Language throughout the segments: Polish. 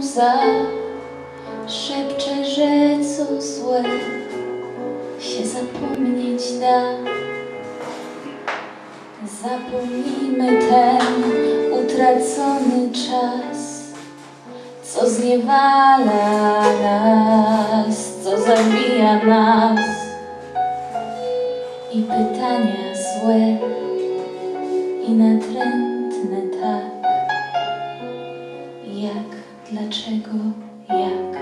łza Szepcze, że co złe się zapomnieć da. Zapomnijmy ten utracony czas Co zniewala nas, co zabija nas. I pytania złe i natrętne dlaczego, jak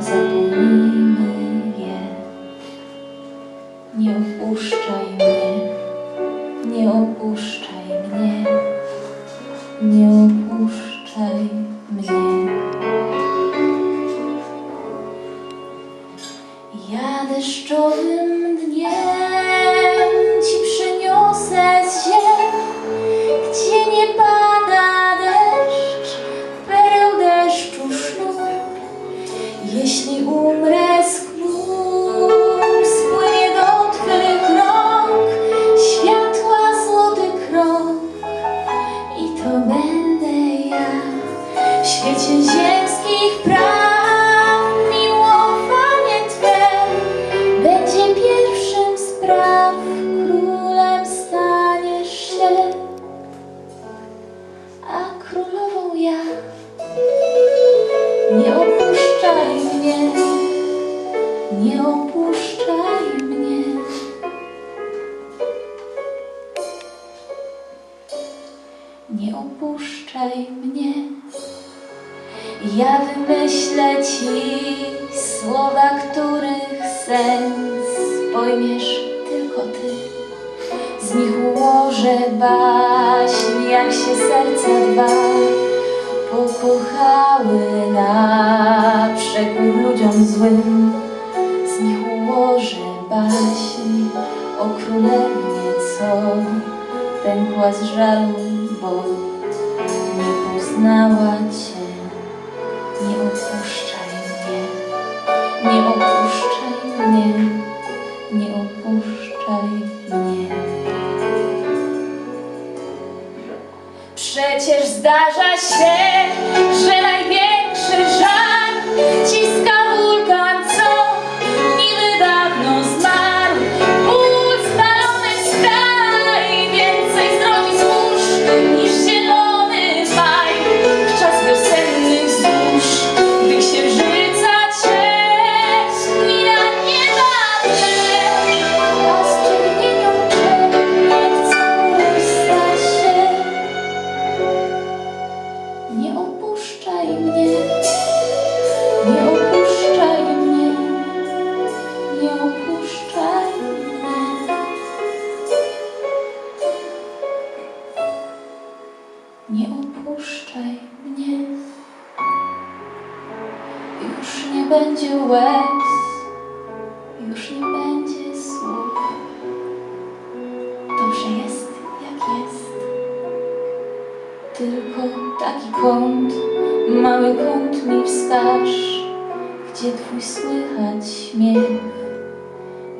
Zapomnijmy je. Nie opuszczaj mnie Nie opuszczaj mnie Nie opuszczaj mnie Ja wymyślę ci słowa, których sens pojmiesz tylko ty. Z nich ułożę baśń, jak się serca dwa pokochały na przekór ludziom złym. Z nich ułożę baśń o królewnie, co pękła z żalu, bo nie poznała Cię. Nie opuszczaj mnie. Przecież zdarza się, że największy gdzie twój słychać śmiech,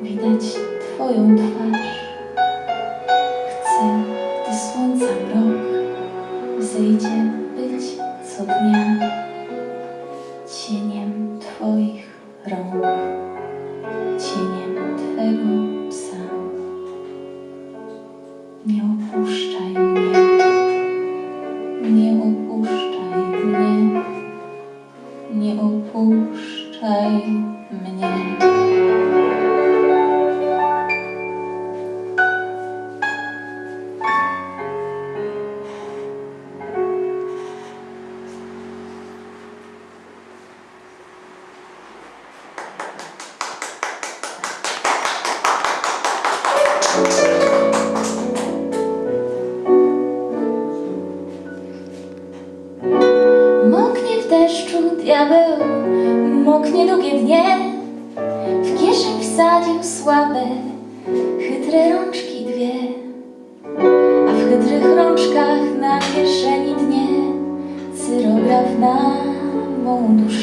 widać twoją twarz. Chcę, gdy słońca mrok wzejdzie być co dnia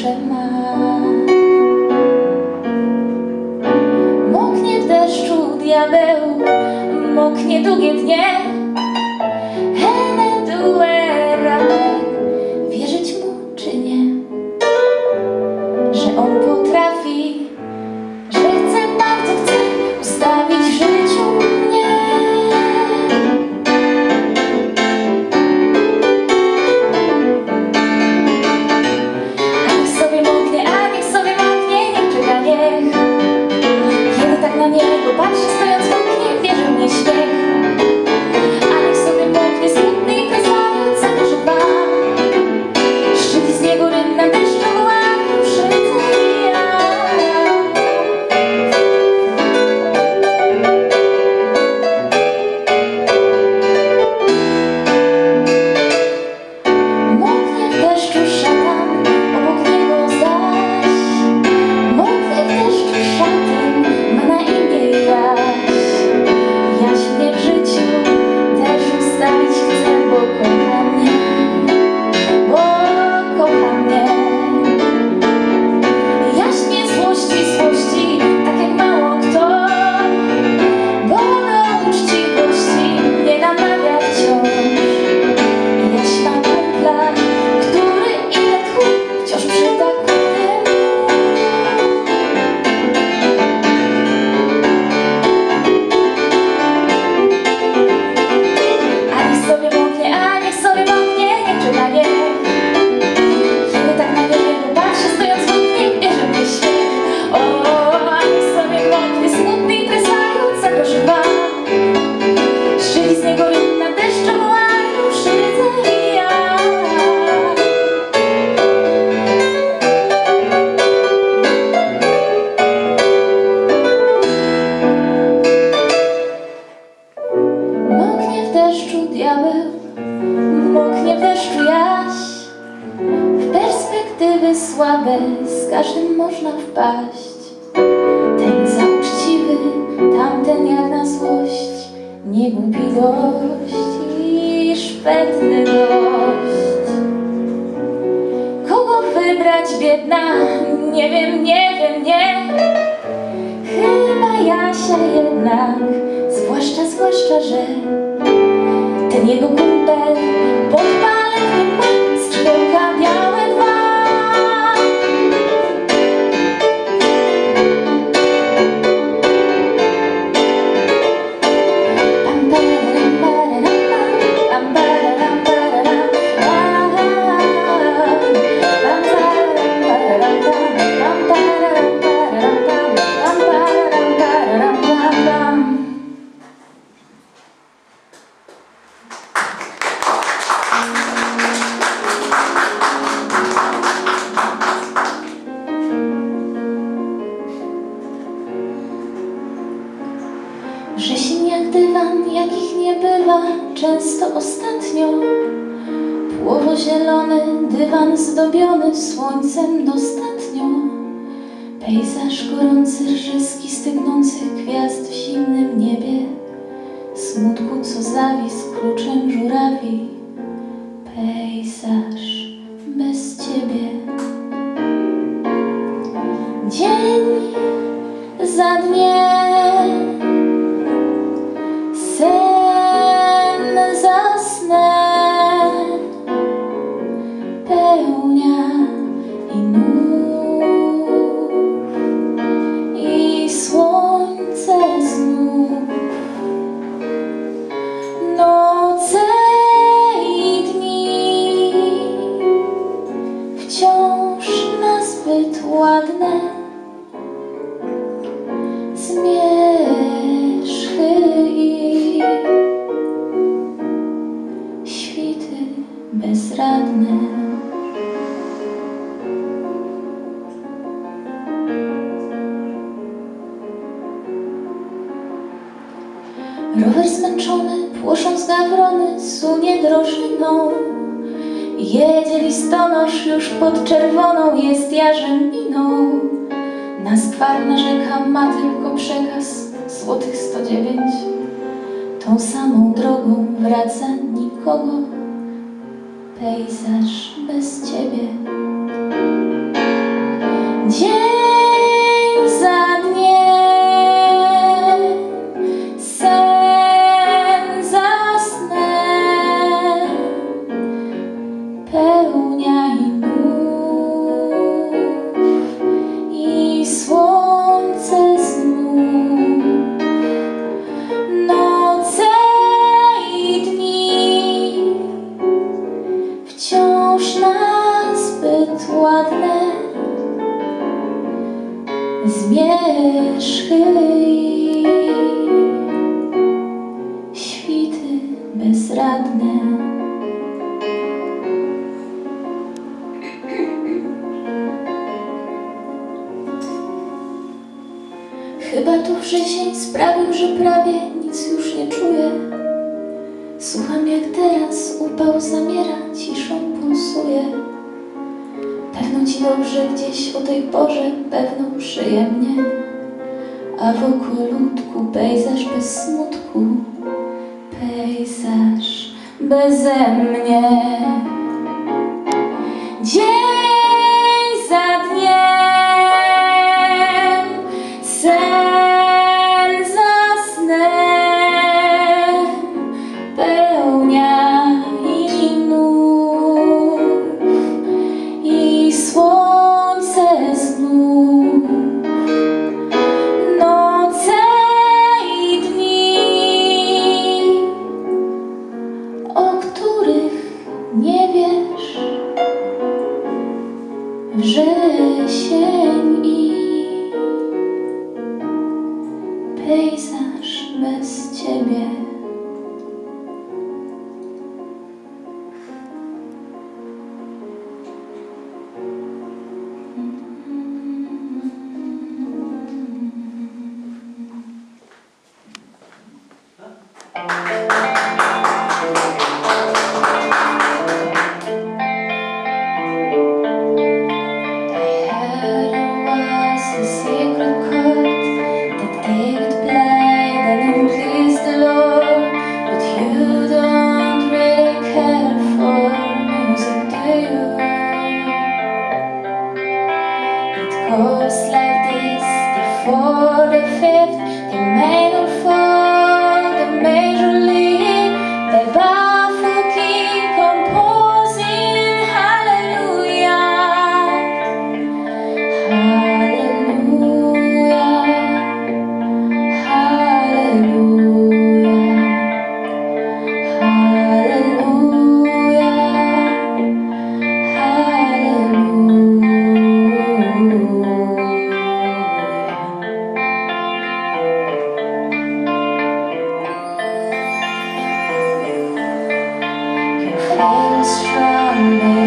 duszę ma. Moknie w deszczu diabeł, moknie długie dnie. побачиш. Nie i szpetny dość. Kogo wybrać biedna? Nie wiem, nie wiem, nie. Chyba Jasia jednak, zwłaszcza, zwłaszcza, że ten jego kumpel podpalę dywan zdobiony słońcem dostatnio. Pejzaż gorący, rżyski stygnących gwiazd w zimnym niebie. Smutku, co zawisł kluczem żurawi. Pejzaż bez ciebie. Dzień za dniem płosząc gawrony, sunie drożyną. Jedzie listonosz już pod czerwoną, jest jarzem miną. Na skwarna rzeka ma tylko przekaz złotych 109. Tą samą drogą wraca nikogo. Pejzaż bez ciebie. Dzień za Chyba to wrzesień sprawił, że prawie nic już nie czuję. Słucham jak teraz upał zamiera, ciszą pulsuje. Pewno ci dobrze gdzieś o tej porze, pewno przyjemnie. A wokół ludku pejzaż bez smutku, pejzaż beze mnie. Dzień It may strong,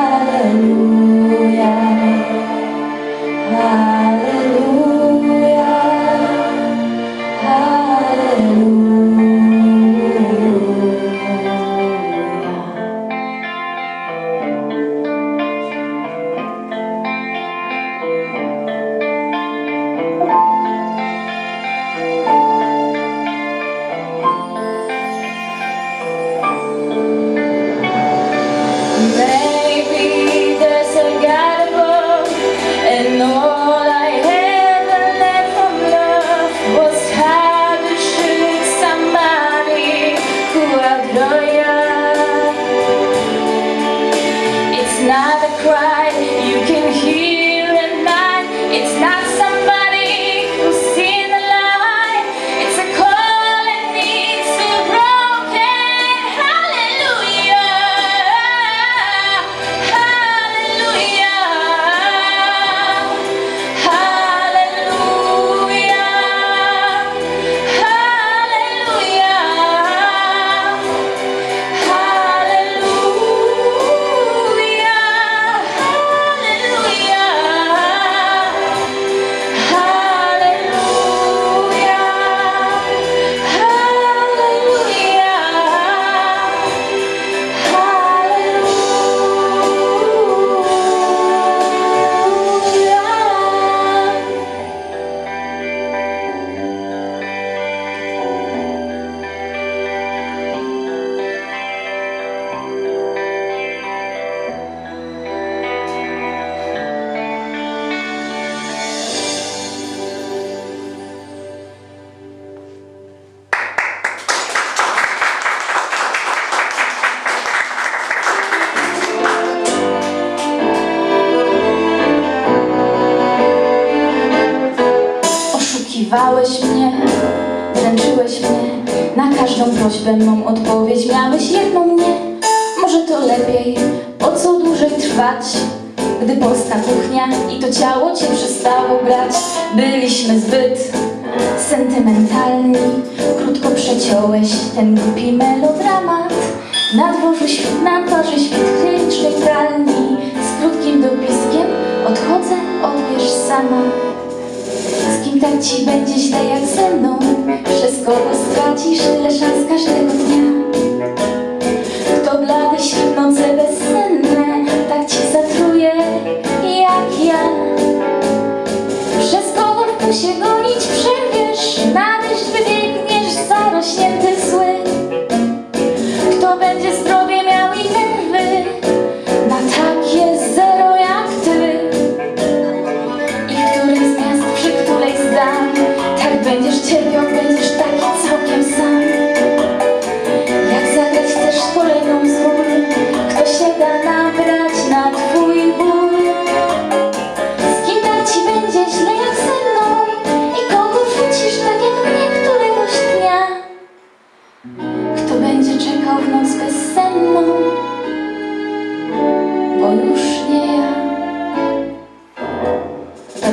Hallelujah. Hallelujah. Mą odpowiedź miałeś? Jedną nie. Może to lepiej, po co dłużej trwać Gdy polska kuchnia i to ciało cię przestało brać? Byliśmy zbyt sentymentalni. Krótko przeciąłeś ten głupi melodramat. Na dworzu świt, na twarzy świt klinicznej pralni. Z krótkim dopiskiem odchodzę, odbierz sama z kim tak ci będzie źle jak ze mną. Przez kogo stracisz tyle szans każdego dnia. Kto blady świt noce bezsenne Tak ci zatruje jak ja. Przez kogo w pusie gonić przerwiesz Na deszcz wybiegniesz zarośnięty zły. Kto będzie zdrowie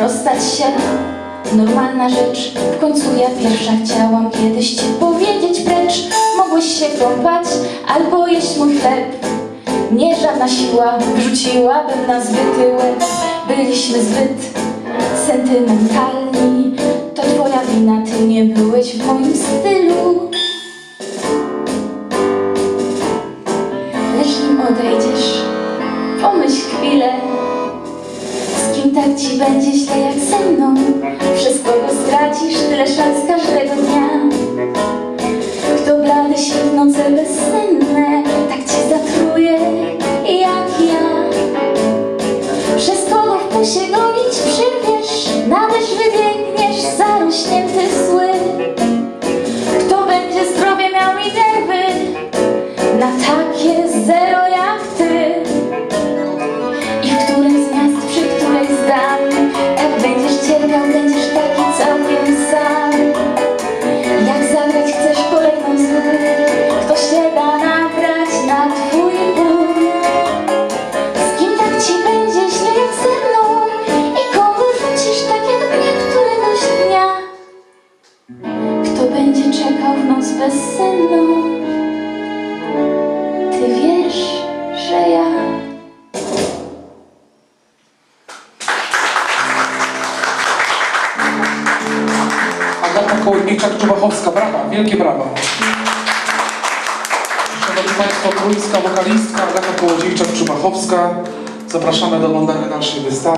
rozstać się. Normalna rzecz, w końcu ja pierwsza chciałam kiedyś ci powiedzieć precz. Mogłeś się kąpać albo jeść mój chleb. Nie żadna siła wrzuciłabym na zbyty łeb. Byliśmy zbyt sentymentalni. To twoja wina, ty nie byłeś w moim stylu. ci będzie źle tak jak ze mną. Wszystko stracisz, tyle szans każdego dnia. Zapraszamy do oglądania naszej wystawy.